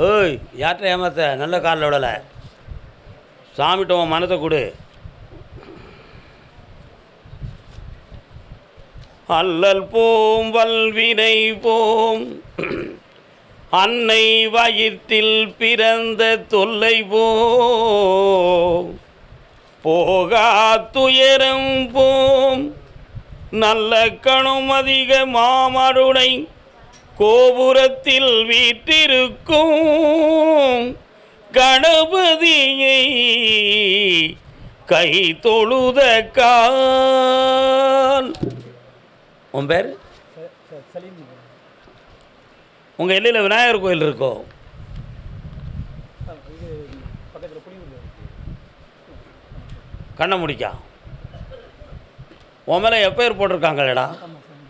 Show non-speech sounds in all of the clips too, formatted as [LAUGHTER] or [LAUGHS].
ஏய் யார்கிட்ட ஏமாத்த? நல்ல காலில் விடலை. சாமிகிட்ட உன் மனத்தை கொடு. அல்லல் போம் வல்வினை போம். அன்னை வயிற்றில் பிறந்த தொல்லை போம். போகா துயரம் போம். நல்ல கணும் அதிக மாமருணை கோபுரத்தில் வீற்றிருக்கும் கணபதியை கை தொழுத கால். உன் பேர்? உங்கள் எல்லையில் விநாயகர் கோயில் இருக்கோ? கண்ணை முடிக்கா. உன் மேலே எப்பேர் போட்டிருக்காங்களேடா ஆமாம் சாமி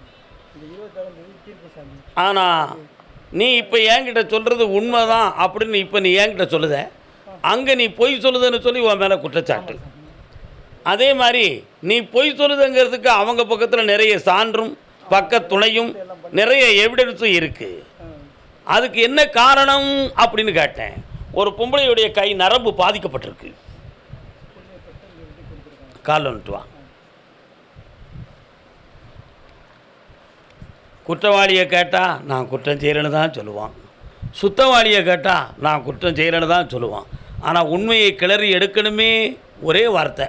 இது இருபத்தாறாம் தேதி தீர்ப்பு சாமி ஆனால் நீ இப்போ என்கிட்ட சொல்கிறது உண்மை தான் அப்படின்னு இப்போ நீ என்கிட்ட சொல்லுத. அங்கே நீ பொய் சொல்லுதுன்னு சொல்லி உன் மேலே குற்றச்சாட்டு. அதே மாதிரி நீ பொய் சொல்லுதுங்கிறதுக்கு அவங்க பக்கத்தில் நிறைய சான்றும் பக்க துணையும் நிறைய எவிடன்ஸும் இருக்குது அதுக்கு என்ன காரணம் அப்படின்னு கேட்டேன். ஒரு பொம்பளையுடைய கை நரம்பு பாதிக்கப்பட்டிருக்கு. கால் வந்துட்டு குற்றவாளியை கேட்டால் நான் குற்றம் செய்கிறேன்னு தான் சொல்லுவான். சுத்தவாளியை கேட்டால் நான் குற்றம் செய்கிறேன்னு தான் சொல்லுவான். ஆனால் உண்மையை கிளறி எடுக்கணுமே ஒரே வார்த்தை.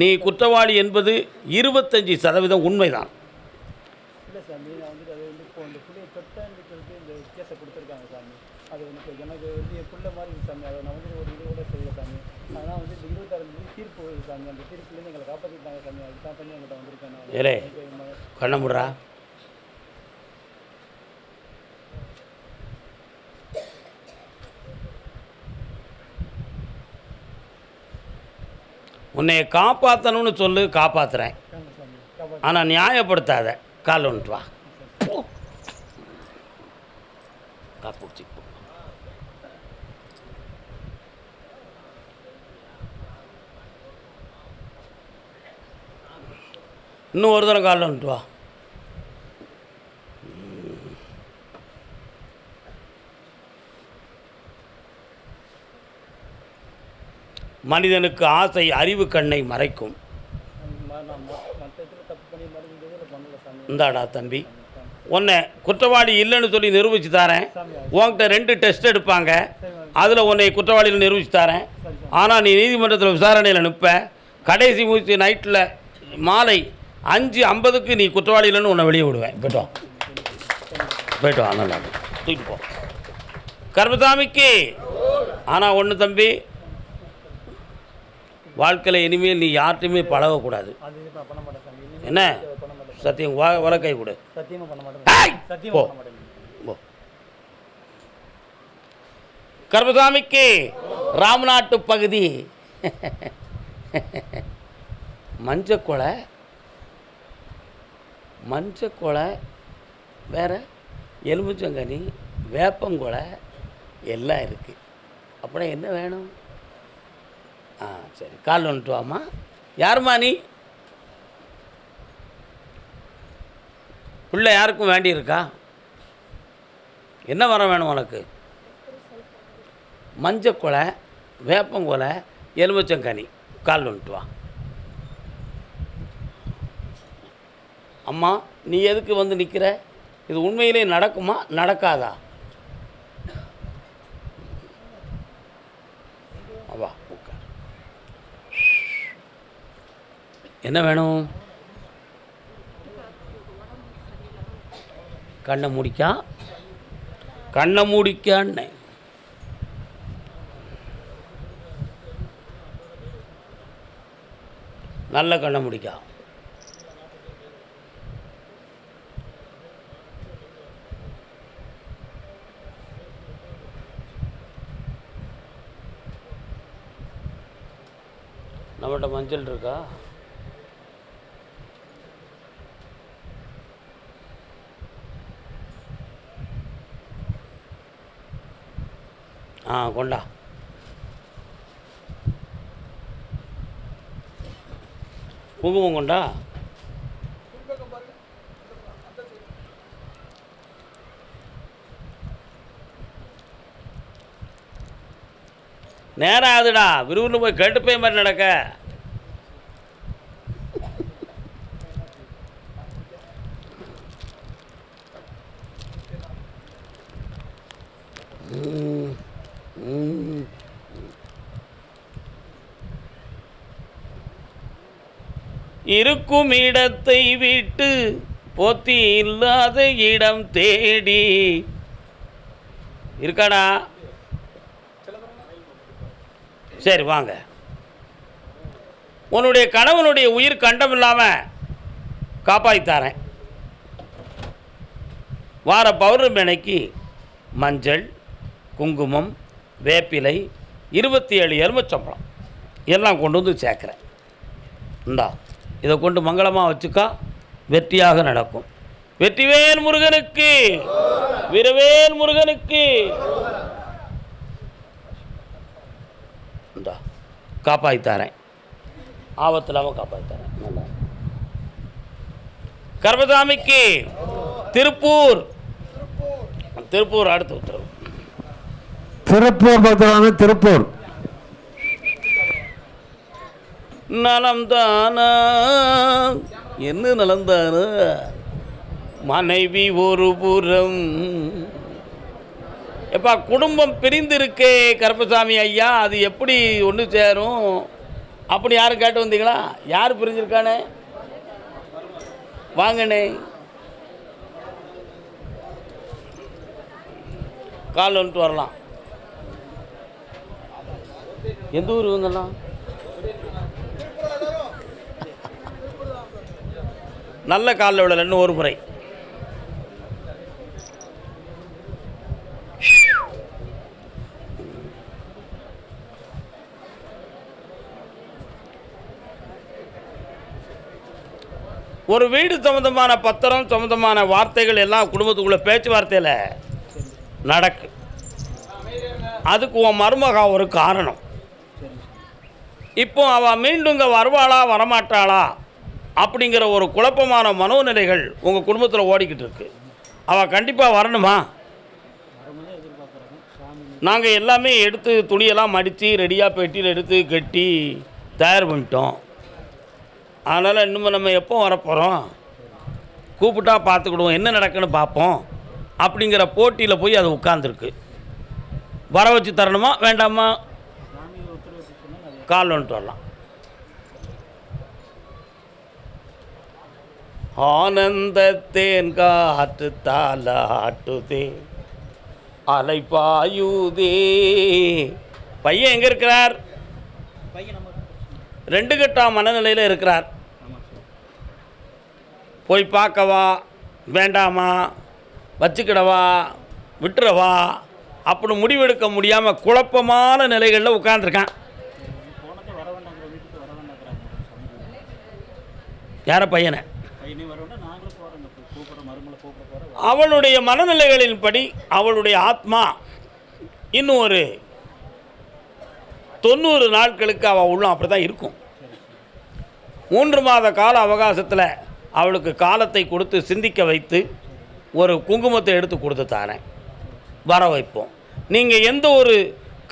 நீ குற்றவாளி என்பது இருபத்தஞ்சி சதவீதம் உண்மைதான். இல்லை சாமி. நான் வந்துட்டு அது வந்து இப்போ அந்த பிள்ளையை தொட்டான்னு சொல்லிட்டு இந்த கேஸை கொடுத்துருக்காங்க சாமி அது வந்து எனக்கு வந்து என் பிள்ளை மாதிரி இருக்கு சாமி அதை நான் வந்துட்டு ஒரு இது கூட செய்யல சாமி ஆனால் வந்து இந்த இருபத்தாறு தேதி தீர்ப்பு வருது சாமி அந்த தீர்ப்புலேருந்து எங்களை காப்பாற்றிட்டாங்க சாமி அதுதான் பண்ணி எங்கள்கிட்ட வந்திருக்கேன் நான் ஏலே எனக்கு என் மகன் கண்ண முடுறா உன்னை காப்பாற்றணும்னு சொல்லு காப்பாற்றுறேன் ஆனால் நியாயப்படுத்தாத கால் வந்துட்டு வா இன்னும் ஒரு தடவை காலில் வந்துட்டு வா. மனிதனுக்கு ஆசை அறிவு கண்ணை மறைக்கும். இந்தாடா தம்பி. உன்னை குற்றவாளி இல்லைன்னு சொல்லி நிரூபித்து தரேன். உன்கிட்ட ரெண்டு டெஸ்ட் எடுப்பாங்க. அதில் உன்னை குற்றவாளியில் நிரூபித்து தரேன். ஆனால் நீ நீதிமன்றத்தில் விசாரணையில் நிற்ப கடைசி மூச்சு நைட்டில் மாலை அஞ்சு ஐம்பதுக்கு நீ குற்றவாளி இல்லைன்னு உன்னை வெளியே விடுவேன். போய்ட்டு வா. போய்ட்டு வா தூக்கிட்டு போ. கர்மசாமிக்கு ஆனால் ஒன்று தம்பி வாழ்க்கையில் இனிமேல் நீ யார்கிட்டையுமே பழகக்கூடாது. என்ன? சத்தியம் வா வழக்கை கொடு. போ. கர்மசாமிக்கு ராம்நாட்டு பகுதி. மஞ்சக்கொலை மஞ்சக்கொலை வேற எலுமிச்சங்கனி வேப்பங்கொலை எல்லாம் இருக்குது அப்புறம் என்ன வேணும்? ஆ சரி. கால் வந்துட்டு வாம்மா யாரும்மா நீ? பிள்ளை யாருக்கும் வேண்டியிருக்கா? என்ன வரம் வேணும் உனக்கு? மஞ்சக்கொலை வேப்பங்கொலை எலுமிச்சங்கனி கால் வந்துட்டு வா அம்மா நீ எதுக்கு வந்து நிற்கிற இது உண்மையிலே நடக்குமா? நடக்காதா வா உட்கார் என்ன வேணும்? கண்ணை முடிக்கா. கண்ணை மூடிக்கான்னு நல்ல கண்ணை முடிக்கா. நம்மகிட்ட மஞ்சள் இருக்கா? ஆ கொண்டா. குங்குமம் கொண்டா? நேரம் ஆகுதுடா. விறுவிறுன்னு போய் கெட்டு போய் மாதிரி நடக்க. ம், இருக்கும் இடத்தை விட்டு போத்தி இல்லாத இடம் தேடி. இருக்காடா? சரி வாங்க. உன்னுடைய கணவனுடைய உயிர் கண்டம் இல்லாமல் காப்பாற்றித்தாரேன் வார பௌர்ணமி அன்னைக்கு மஞ்சள் குங்குமம் வேப்பிலை இருபத்தி ஏழு எலுமிச்சம்பழம் எல்லாம் கொண்டு வந்து சேர்க்குறேன். இந்தா இதை கொண்டு மங்களமாக வச்சுக்கா வெற்றியாக நடக்கும். வெற்றிவேல் முருகனுக்கு வீரவேல் முருகனுக்கு. இந்தா காப்பாற்றித்தாரேன் ஆபத்து இல்லாமல் காப்பாற்றித்தாரேன் நல்லா. கர்மசாமிக்கு திருப்பூர். திருப்பூர் அடுத்த உத்தரவு. திருப்பூர் பக்தரான திருப்பூர். நலம்தானா என்ன நலம்தானா மனைவி ஒரு புறம். எப்பா குடும்பம் பிரிந்திருக்கே கருப்பசாமி ஐயா அது எப்படி ஒன்று சேரும்? அப்படி யாரும் கேட்டு வந்தீங்களா? யார் பிரிஞ்சிருக்கானே? வாங்கண்ணே. கால் வந்துட்டு வரலாம். எந்த ஊர் இவங்கெல்லாம்? நல்ல காலில் விழலன்னு ஒரு முறை. ஒரு வீடு சம்மந்தமான பத்திரம் சம்மந்தமான வார்த்தைகள் எல்லாம் குடும்பத்துக்குள்ளே பேச்சுவார்த்தையில் நடக்கு. அதுக்கு உன் மருமகா ஒரு காரணம். இப்போ அவள் மீண்டும் இங்கே வருவாளா வரமாட்டாளா? அப்படிங்கிற ஒரு குழப்பமான மனோநிலைகள் உங்கள் குடும்பத்தில் ஓடிக்கிட்டு இருக்கு. அவள் கண்டிப்பாக வரணுமா? நாங்கள் எல்லாமே எடுத்து துணியெல்லாம் மடித்து ரெடியாக பெட்டியில் எடுத்து கட்டி தயார் பண்ணிட்டோம். அதனால் இன்னும் நம்ம எப்போ வரப்போகிறோம் கூப்பிட்டா பார்த்துக்கிடுவோம். என்ன நடக்குன்னு பார்ப்போம். அப்படிங்கிற போட்டியில் போய் அது உட்காந்துருக்கு வர வச்சு தரணுமா? வேண்டாமா சாமி உத்தரவு சொன்னால் அது கால் வந்துட்டு வரலாம். ஆனந்தத்தேன் காற்று தாலாட்டுதே அலை பாயுதே பையன் எங்கே இருக்கிறார்? ரெண்டு கட்டா மனநிலையில் இருக்கிறார். போய் பார்க்கவா வேண்டாமா வச்சுக்கிடவா விட்டுறவா அப்படின்னு முடிவெடுக்க முடியாமல் குழப்பமான நிலைகளில் உட்காந்துருக்கான் போனதே வர வேண்டாங்கிற வீட்டுக்கு வர வேண்டாங்கிறாங்க சாமி யார பையனை பையனே வர வேண்டாம் நாங்களும் போகிறோங்க கூப்பிட்ற மருமலை யார பையனை? அவளுடைய மனநிலைகளின்படி அவளுடைய ஆத்மா இன்னும் ஒரு தொண்ணூறு நாட்களுக்கு அவள் உள்ளம் அப்படி தான் இருக்கும். மூன்று மாத கால அவகாசத்தில் அவளுக்கு காலத்தை கொடுத்து சிந்திக்க வைத்து ஒரு குங்குமத்தை எடுத்து கொடுத்து தாரேன். வர வைப்போம். நீங்கள் எந்த ஒரு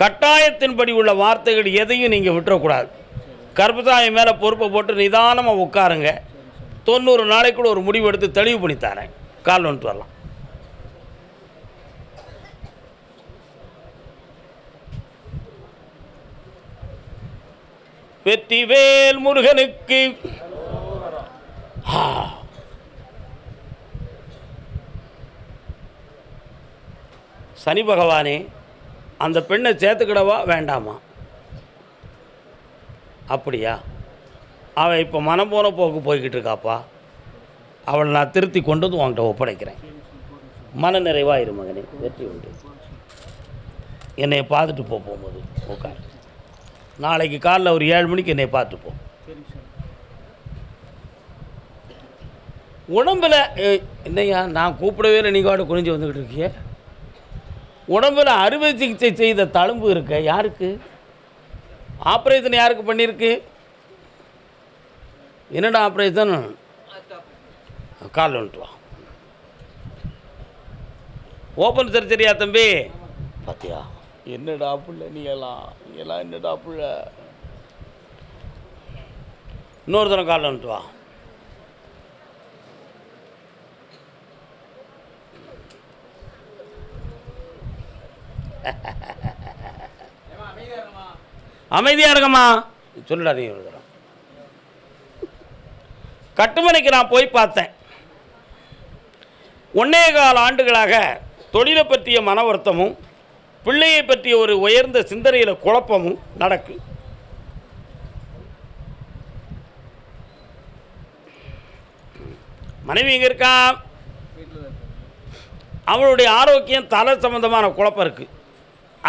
கட்டாயத்தின்படி உள்ள வார்த்தைகள் எதையும் நீங்கள் விட்டுறக்கூடாது. கர்ப்பதாயி மேலே பொறுப்பை போட்டு நிதானமாக உட்காருங்க. தொண்ணூறு நாளைக்குள்ள ஒரு முடிவு எடுத்து தெளிவு பண்ணி தரேன். கால் வந்துட்டு வரலாம். வெற்றிவேல் முருகனுக்கு. சனி பகவானே அந்த பெண்ணை சேர்த்துக்கிடவா வேண்டாமா? அப்படியா? அவள் இப்போ மனம் போன போக்கு போய்கிட்டு இருக்காப்பா? அவளை நான் திருத்தி கொண்டு வந்து உன்கிட்ட ஒப்படைக்கிறேன். மன நிறைவாக மகனே வெற்றி உண்டு. என்னை பார்த்துட்டு போ போகும்போது உட்கார் நாளைக்கு காலைல ஒரு ஏழு மணிக்கு என்னை பார்த்துட்டு போ. சரிங்க என்னய்யா நான் கூப்பிடவே இல்லை நீங்கள் வாட குனிஞ்சு வந்துக்கிட்டு இருக்கிய? உடம்பில் அறுவை சிகிச்சை செய்த தழும்பு இருக்க யாருக்கு? ஆப்ரேஷன் யாருக்கு பண்ணியிருக்கு? என்னடா ஆப்ரேஷன்? கால் வந்துட்டு வா. ஓப்பன் சர்ஜரியா தம்பி? பார்த்தியா என்னடா புள்ள நீ எல்லாம்? நீ எல்லாம் என்னடா புள்ள? இன்னொரு தரம் காலில் வந்துட்டு வா. [LAUGHS] அமைதியாக இருக்கம்மா சொல்லுடா நீ ஒரு தரம் கட்டுமனைக்கு நான் போய் பார்த்தேன். ஒன்னே கால ஆண்டுகளாக தொழிலை பற்றிய மன வருத்தமும் பிள்ளையை பற்றிய ஒரு உயர்ந்த சிந்தனையில் குழப்பமும் நடக்கு. மனைவி எங்கே இருக்கா? அவளுடைய ஆரோக்கியம் தலை சம்பந்தமான குழப்பம் இருக்குது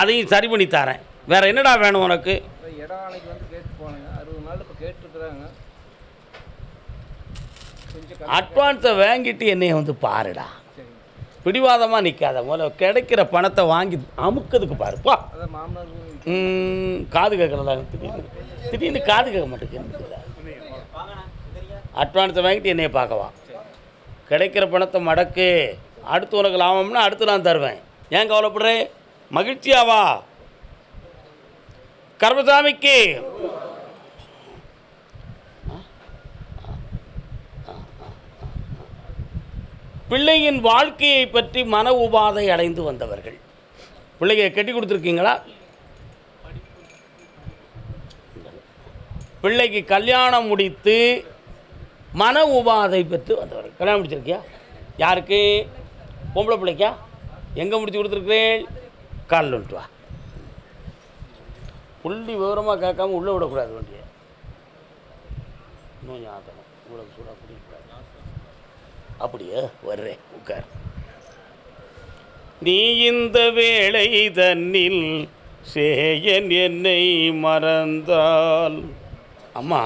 அதையும் சரி பண்ணி தரேன். வேற என்னடா வேணும் உனக்கு? இடம் நாளைக்கு வந்து கேட்டு போனாங்க. அறுபது நாள் இப்போ கேட்டுருக்குறாங்க. அட்வான்ஸை வாங்கிட்டு என்னைய வந்து பாருடா. பிடிவாதமாக நிற்காத முதல்ல கிடைக்கிற பணத்தை வாங்கி அமுக்கிறதுக்கு பாருப்பா காது கேட்கறதா திடீர்னு. திடீர்னு காது கேட்க மாட்டேங்குது அட்வான்ஸை வாங்கிட்டு என்னைய பார்க்கவா கிடைக்கிற பணத்தை மடக்கு. அடுத்து உனக்கு லாபம்னா அடுத்து நான் தருவேன். ஏன் கவலைப்படுறே? மகிழ்ச்சியாவா கர்மசாமிக்கு. பிள்ளையின் வாழ்க்கையை பற்றி மன உபாதை அடைந்து வந்தவர்கள். பிள்ளையை கட்டி கொடுத்துருக்கீங்களா? பிள்ளைக்கு கல்யாணம் முடித்து மன உபாதை பெற்று வந்தவர்கள். கல்யாணம் முடிச்சிருக்கியா? யாருக்கு? பொம்பளை பிள்ளைக்கா? எங்கே முடிச்சு கொடுத்துருக்கிறேன்? காலில் வந்துட்டு வா புள்ளி விவரமாக கேட்காம உள்ளே விடக்கூடாது வண்டியை. இன்னும் ஞாபகம். இவ்வளோ சூடாக குடிக்கூடாது அப்படியே வர்றேன் உட்கார். நீ இந்த வேளை தன்னில் சேயன் என்னை மறந்தால். அம்மா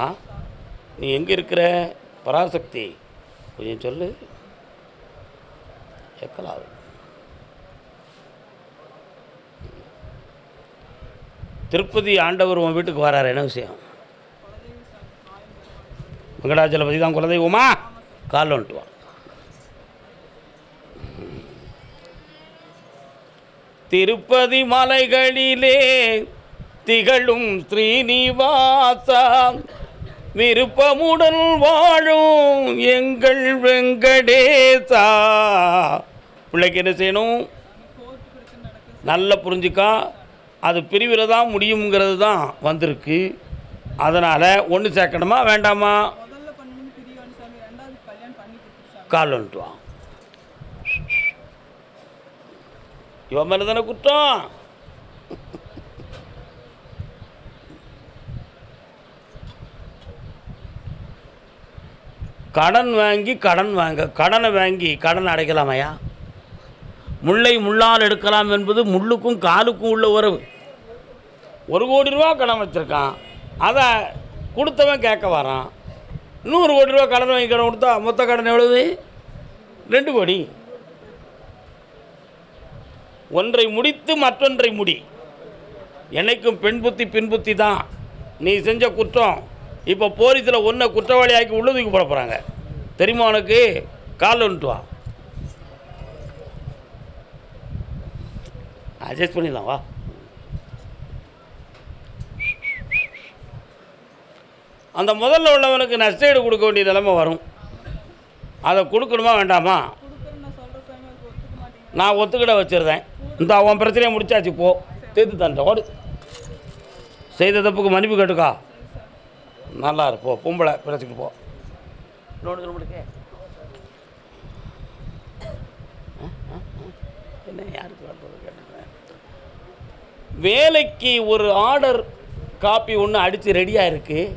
நீ எங்கே இருக்கிற? பராசக்தி கொஞ்சம் சொல்லு. எக்கலாவு திருப்பதி ஆண்டவர் உன் வீட்டுக்கு வராரு. என்ன விஷயம்? வெங்கடாச்சலபதி தான் குலதெய்வமா காலில் வந்துட்டு வா. திருப்பதி மலைகளிலே திகழும் ஸ்ரீனிவாசா விருப்பமுடன் வாழும் எங்கள் வெங்கடேசா. பிள்ளைக்கு என்ன செய்யணும்? நல்லா புரிஞ்சுக்கா. அது பிரிவில் தான் முடியுங்கிறது தான் வந்திருக்கு. அதனால் ஒன்று சேர்க்கணுமா வேண்டாமா? கால் வந்துட்டு வா. இவன் மேலே தானே குற்றம்? கடன் வாங்கி கடன் வாங்க கடனை வாங்கி கடன் அடைக்கலாமையா முல்லை முள்ளால் எடுக்கலாம் என்பது முள்ளுக்கும் காலுக்கும் உள்ள உறவு. ஒரு கோடி ரூபா கடன் வச்சுருக்கான். அதை கொடுத்தவன் கேட்க வரான். நூறு கோடி ரூபா கடன் வாங்கி கடன் கொடுத்தா மொத்த கடன் எவ்வளவு? ரெண்டு கோடி. ஒன்றை முடித்து மற்றொன்றை முடி. என்னைக்கும் பெண் புத்தி பின்புத்தி தான். நீ செஞ்ச குற்றம் இப்போ போலீஸில் ஒன்றை குற்றவாளியாக்கி உள்ளதுக்கு போட போகிறாங்க தெரியுமா உனக்கு? கால் வந்துட்டு வா. அட்ஜஸ்ட் பண்ணிடலாம் வா. அந்த முதல்ல உள்ளவனுக்கு நஷ்டஈடு கொடுக்க வேண்டிய நிலைமை வரும். அதை கொடுக்கணுமா வேண்டாமா? நான் ஒத்துக்கிட வச்சிருந்தேன். இந்த அவன் பிரச்சனையை முடிச்சாச்சு போ. தீர்த்து தண்டை ஓடு. செய்த தப்புக்கு மன்னிப்பு கேட்டுக்கா. நல்லா இருப்போ பொம்பளை பிரச்சனைக்கு போ. என்ன யாருக்கு வேலைக்கு ஒரு ஆர்டர் காப்பி ஒன்று அடித்து ரெடியாக இருக்குது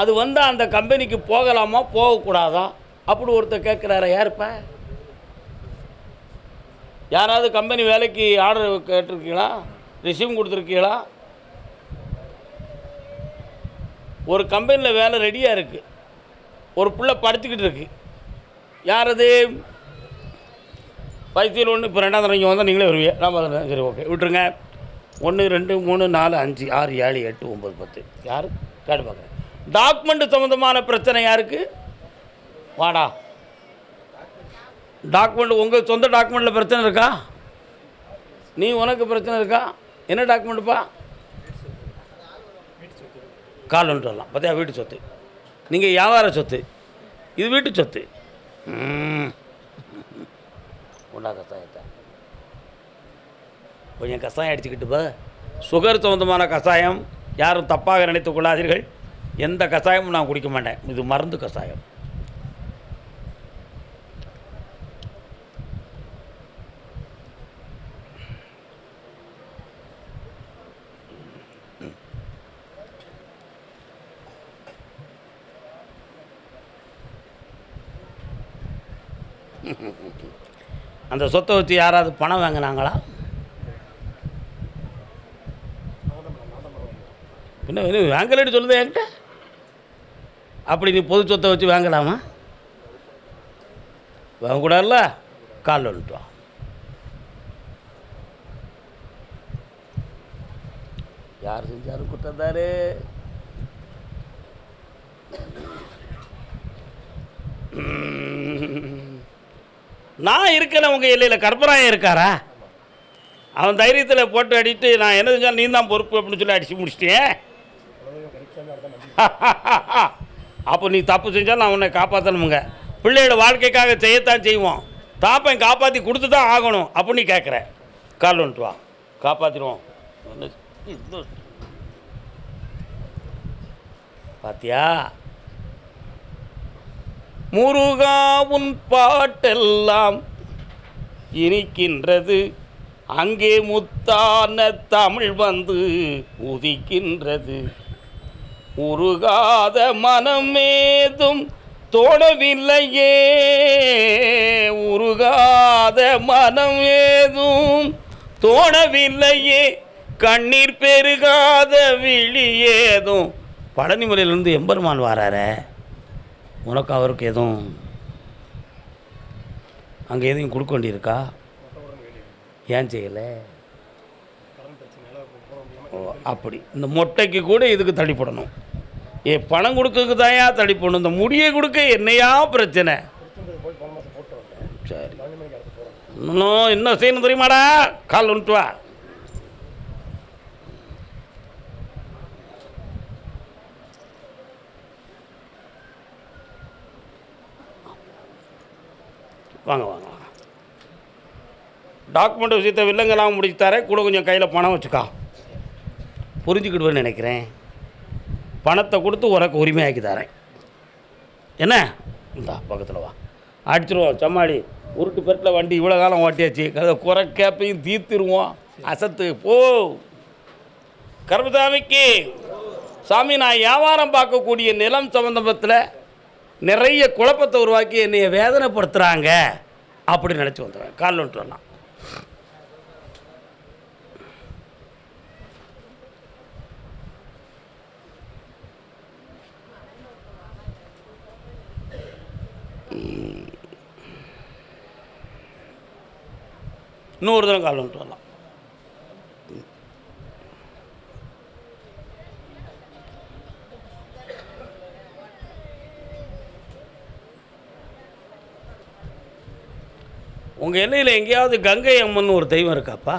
அது வந்தால் அந்த கம்பெனிக்கு போகலாமா போகக்கூடாதா? அப்படி ஒருத்தர் கேட்குறாரு. யாருப்பா? யாராவது கம்பெனி வேலைக்கு ஆர்டர் கேட்டிருக்கீங்களா? ரிசீவ் கொடுத்துருக்கீங்களா? ஒரு கம்பெனியில் வேலை ரெடியாக இருக்குது ஒரு பிள்ளை படுத்துக்கிட்டு இருக்கு. யார் அது பைத்தியில் ஒன்று இப்போ ரெண்டாவது இங்கே வந்தால் நீங்களே வருவீங்க. நான் சரி ஓகே விட்டுருங்க. ஒன்று ரெண்டு மூணு நாலு அஞ்சு ஆறு ஏழு எட்டு ஒம்பது பத்து. யார்? கேட்டு பார்க்குறேன் டாக்குமெண்ட் சம்மந்தமான பிரச்சனை யாருக்கு? வாடா. டாக்குமெண்ட் உங்கள் சொந்த டாக்குமெண்ட்டில் பிரச்சனை இருக்கா? நீ உனக்கு பிரச்சனை இருக்கா? என்ன டாக்குமெண்ட்டுப்பா கால் வரலாம் பார்த்தியா வீட்டு சொத்து. நீங்கள் வியாபார சொத்து. இது வீட்டு சொத்து. உண்டாக சார் கொஞ்சம் கஷாயம் அடிச்சுக்கிட்டு பா. சுகர் சம்மந்தமான கஷாயம் யாரும் தப்பாக நினைத்து கொள்ளாதீர்கள். எந்த கஷாயமும் நான் குடிக்க மாட்டேன். இது மருந்து கஷாயம் அந்த சொத்தை வச்சு யாராவது பணம் வாங்கினாங்களா? என்ன என்ன வாங்கலன்னு சொல்லுது என்கிட்ட? அப்படி நீ பொது சொத்தை வச்சு வாங்கலாமா? வாங்கக்கூடாதுல்ல? கால் வந்துட்டோம் யார் செஞ்சாலும் குற்றந்தாரு நான் இருக்கிறேன் உங்கள் எல்லையில் கற்பராயம் இருக்காரா? அவன் தைரியத்தில் போட்டு அடிட்டு நான் என்ன செஞ்சாலும் நீ தான் பொறுப்பு அப்படின்னு சொல்லி அடித்து முடிச்சிட்டேன் [LAUGHS] அப்போ நீ தப்பு செஞ்சால் நான் உன்னை காப்பாற்றணுமுங்க பிள்ளையோட வாழ்க்கைக்காக செய்யத்தான் செய்வோம். தாப்பன் காப்பாற்றி கொடுத்து தான் ஆகணும். அப்போ நீ கேட்குற கால் வந்துட்டு வா. காப்பாற்றிடுவோம் பாத்தியா? முருகாவுன் பாட்டெல்லாம் இனிக்கின்றது. அங்கே முத்தான தமிழ் வந்து உதிக்கின்றது. உருகாத மனமேதும் தோணவில்லையே உருகாத மனம் ஏதும் தோணவில்லையே கண்ணீர் பெருகாத விழி ஏதும். பழனிமலையிலேருந்து எம்பெருமான் வாரார. உனக்கு அவருக்கு எதுவும் அங்கே எதையும் கொடுக்க வேண்டியிருக்கா? ஏன் செய்யலை? அப்படி. இந்த மொட்டைக்கு கூட இதுக்கு தள்ளிப்படணும் ஏ பணம் கொடுக்கறதுக்கு தாயா தள்ளிப்படணும் இந்த முடியை கொடுக்க என்னையா பிரச்சனை? சரி. இன்னும் என்ன செய்யணும் தெரியுமாடா? கால் வந்துட்டு வா. வாங்க வாங்க வாங்க. டாக்குமெண்ட் விஷயத்தை வில்லங்கெல்லாம் முடிச்சு தரேன். கூட கொஞ்சம் கையில் பணம் வச்சுக்கா. புரிஞ்சுக்கிடுவேன்னு நினைக்கிறேன். பணத்தை கொடுத்து உனக்கு உரிமையாக்கி தரேன். என்ன? இந்தா பக்கத்தில் வா. அடிச்சிருவோம் சம்மாடி உருட்டு பெருட்டில் வண்டி இவ்வளோ காலம் ஓட்டியாச்சு. அதை குறை கேப்பையும் தீர்த்திருவோம். அசத்து போ. கருமசாமிக்கு சாமி நான் வியாபாரம் பார்க்கக்கூடிய நிலம் சம்பந்தத்தில் நிறைய குழப்பத்தை உருவாக்கி என்னைய வேதனைப்படுத்துகிறாங்க அப்படி நினச்சி வந்துடுவேன் காலில் வந்துட்டு வரலாம். இன்னொரு தடவை கால் வந்துட்டு வரலாம். உங்கள் எல்லையில் எங்கேயாவது கங்கை அம்மன் ஒரு தெய்வம் இருக்காப்பா?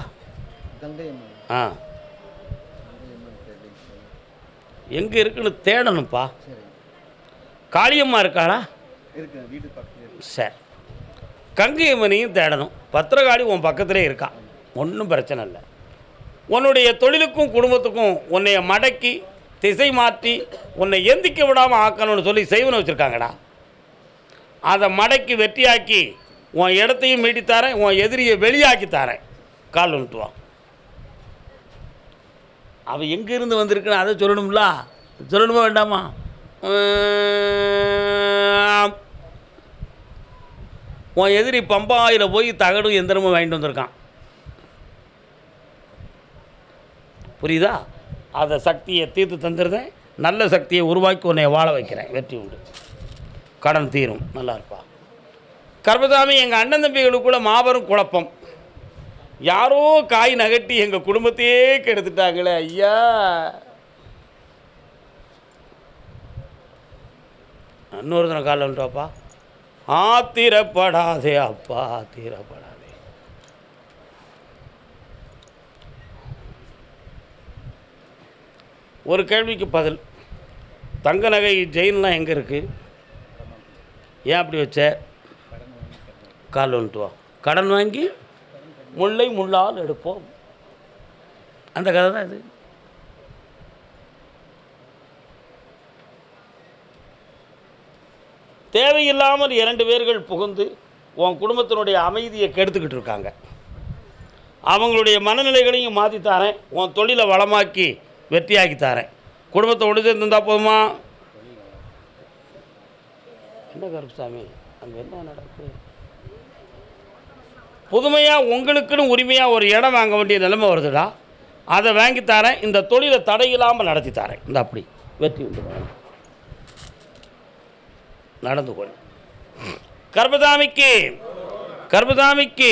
கங்கை அம்மன். ஆ. எங்கே இருக்குன்னு தேடணும்ப்பா. காளியம்மா இருக்காளா? சரி. கங்கை அம்மனையும் தேடணும். பத்திரகாளி உன் பக்கத்திலே இருக்கான் ஒன்றும் பிரச்சனை இல்லை. உன்னுடைய தொழிலுக்கும் குடும்பத்துக்கும் உன்னைய மடக்கி திசை மாற்றி உன்னை எந்திக்க விடாமல் ஆக்கணும்னு சொல்லி செய்வனை வச்சுருக்காங்கடா. அதை மடக்கி வெட்டியாக்கி உன் இடத்தையும் மீட்டி தரேன் உன் எதிரியை வெளியாக்கி தரேன். கால் வந்துட்டுவான் அவன் எங்கேருந்து வந்திருக்குன்னு அதை சொல்லணும்ல? சொல்லணுமா வேண்டாமா? உன் எதிரி பம்பாயில் போய் தகடும் எந்திரமும் வாங்கிட்டு வந்திருக்கான். புரியுதா? அதை சக்தியை தீர்த்து தந்துடுறேன் நல்ல சக்தியை உருவாக்கி உன்னை வாழ வைக்கிறேன். வெற்றி உண்டு. கடன் தீரும். நல்லா இருப்பா. கர்மசாமி எங்கள் அண்ணன் தம்பிகளுக்குள்ள மாபெரும் குழப்பம். யாரோ காய் நகட்டி எங்கள் குடும்பத்தையே கெடுத்துட்டாங்களே ஐயா. இன்னொரு தினம் காலைல ஆத்திரப்படாதே அப்பா ஆத்திரப்படாதே. ஒரு கேள்விக்கு பதில். தங்க நகை ஜெயின்லாம் எங்கே இருக்குது ஏன் அப்படி வச்ச? கால் வந்துட்டு வா. கடன் வாங்கி முல்லை முள்ளால் எடுப்போம். அந்த கதை தான் இது. தேவையில்லாமல் இரண்டு பேர்கள் புகுந்து உன் குடும்பத்தினுடைய அமைதியை கெடுத்துக்கிட்டு இருக்காங்க. அவங்களுடைய மனநிலைகளையும் மாற்றி தாரேன். உன் தொழிலை வளமாக்கி வெற்றியாக்கி தாரேன். குடும்பத்தை ஒன்று போதுமா? என்ன கருப்புசாமி? அங்கே என்ன நடக்குது புதுமையாக உங்களுக்குன்னு உரிமையாக ஒரு இடம் வாங்க வேண்டிய நிலைமை வருதுடா. அதை வாங்கி தரேன். இந்த தொழிலை தடையில்லாமல் நடத்தி தரேன். இந்த அப்படி. வெற்றி உண்டு. நடந்து கொள் கர்பதாமிக்கு கர்பதாமிக்கு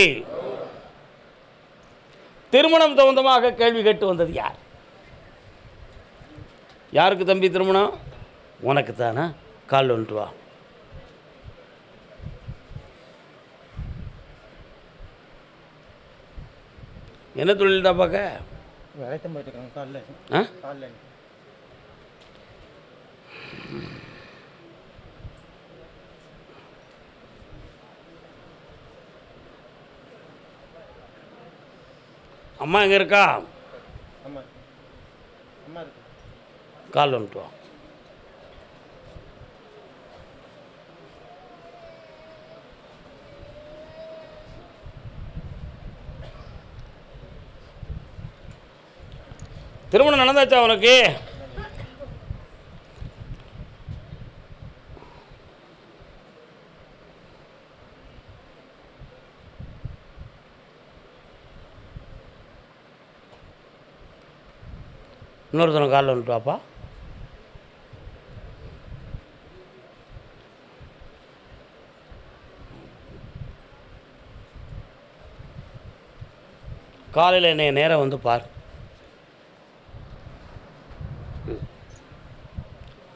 திருமணம் சம்பந்தமாக கேள்வி கேட்டு வந்தது யார்? யாருக்கு தம்பி திருமணம்? உனக்கு தானே? கால் வந்துட்டு வா. என்ன பார்க்க? போயிட்டு இருக்காங்க காலைல. ஆ? அம்மா எங்கே இருக்கா? கால் வந்துட்டு திருமணம் நடந்தாச்சா உனக்கு இன்னொருத்தனை காலில் வந்துட்டு வாப்பா காலையில் என்னை நேரம் வந்து பார்.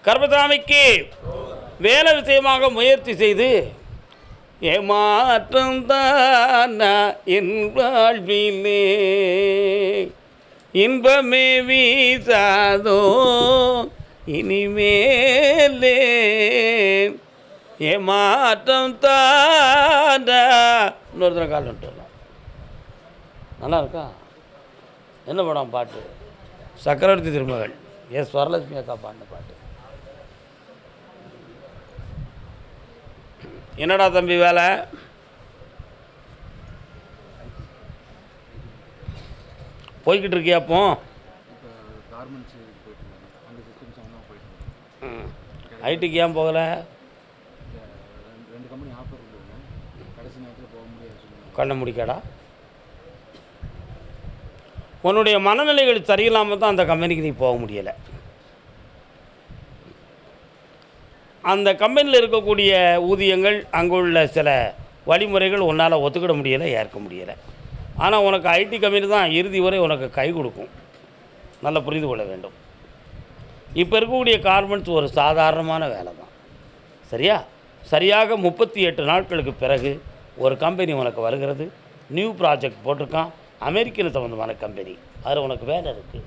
கர்மசாமிக்கு வேலை விஷயமாக முயற்சி செய்து ஏமாற்றம் தான் என் வாழ்விலே? இன்பமே வீசாதோ இனிமேலே ஏமாற்றம் தானா இன்னொருத்தனை கால் வந்துட்டு நல்லா இருக்கா என்ன படம் பாட்டு? சக்கரவர்த்தி திருமகள். எஸ் வரலட்சுமி அக்கா பாடின பாட்டு. என்னடா தம்பி வேலை? போய்கிட்டு இருக்கியா அப்போ? ஐடிக்கு ஏன் போகலை? கண்ண முடிக்காடா உன்னுடைய மனநிலைகள் சரியில்லாமல் தான் அந்த கம்பெனிக்கு நீ போக முடியலை. அந்த கம்பெனியில் இருக்கக்கூடிய ஊதியங்கள் அங்குள்ள சில வழிமுறைகள் உன்னால் ஒத்துக்கிட முடியலை ஏற்க முடியலை. ஆனால் உனக்கு ஐடி கம்பெனி தான் இறுதி வரை உனக்கு கை கொடுக்கும். நல்லா புரிந்து கொள்ள வேண்டும். இப்போ இருக்கக்கூடிய கார்மெண்ட்ஸ் ஒரு சாதாரணமான வேலை தான். சரியா? சரியாக முப்பத்தி எட்டு நாட்களுக்கு பிறகு ஒரு கம்பெனி உனக்கு வருகிறது. நியூ ப்ராஜெக்ட் போட்டிருக்கான். அமெரிக்கன் சம்மந்தமான கம்பெனி. அதில் உனக்கு வேலை இருக்குது